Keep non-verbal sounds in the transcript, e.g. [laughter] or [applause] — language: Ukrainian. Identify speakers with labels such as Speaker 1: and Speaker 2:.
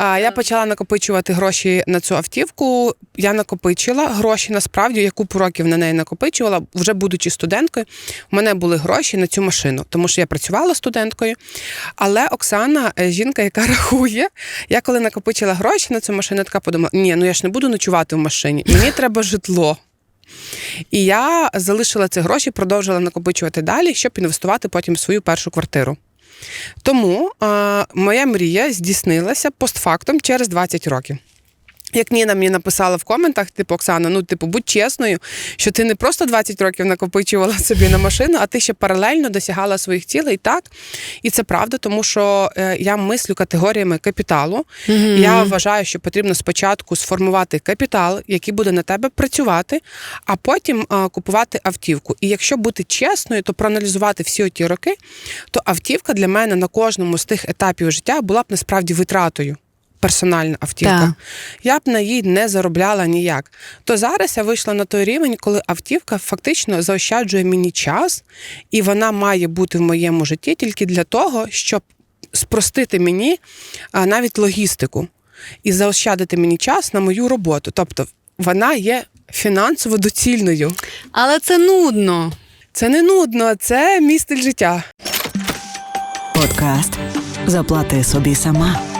Speaker 1: Я почала накопичувати гроші на цю автівку. Я накопичила гроші насправді, я купу років на неї накопичувала, вже будучи студенткою. У мене були гроші на цю машину, тому що я працювала студенткою. Але Оксана, е, жінка, яка [laughs] рахує, я коли накопичила гроші на цю машину, така подумала: ні, ну я ж не буду ночувати в машині, мені [laughs] треба житло. І я залишила ці гроші, продовжила накопичувати далі, щоб інвестувати потім в свою першу квартиру. Тому а, моя мрія здійснилася постфактом через 20 років. Як Ніна мені написала в коментах, типу Оксана, ну типу, будь чесною, що ти не просто 20 років накопичувала [laughs] собі на машину, а ти ще паралельно досягала своїх цілей. Так, і це правда, тому що е, я мислю категоріями капіталу. Я вважаю, що потрібно спочатку сформувати капітал, який буде на тебе працювати, а потім е, купувати автівку. І якщо бути чесною, то проаналізувати всі ті роки, то автівка для мене на кожному з тих етапів життя була б насправді витратою. Персональна автівка.
Speaker 2: Так.
Speaker 1: Я б на їй не заробляла ніяк. То зараз я вийшла на той рівень, коли автівка фактично заощаджує мені час, і вона має бути в моєму житті тільки для того, щоб спростити мені а, навіть логістику і заощадити мені час на мою роботу. Тобто вона є фінансово доцільною.
Speaker 2: Але це нудно.
Speaker 1: Це не нудно, це мій стиль життя.
Speaker 3: Подкаст Заплати собі сама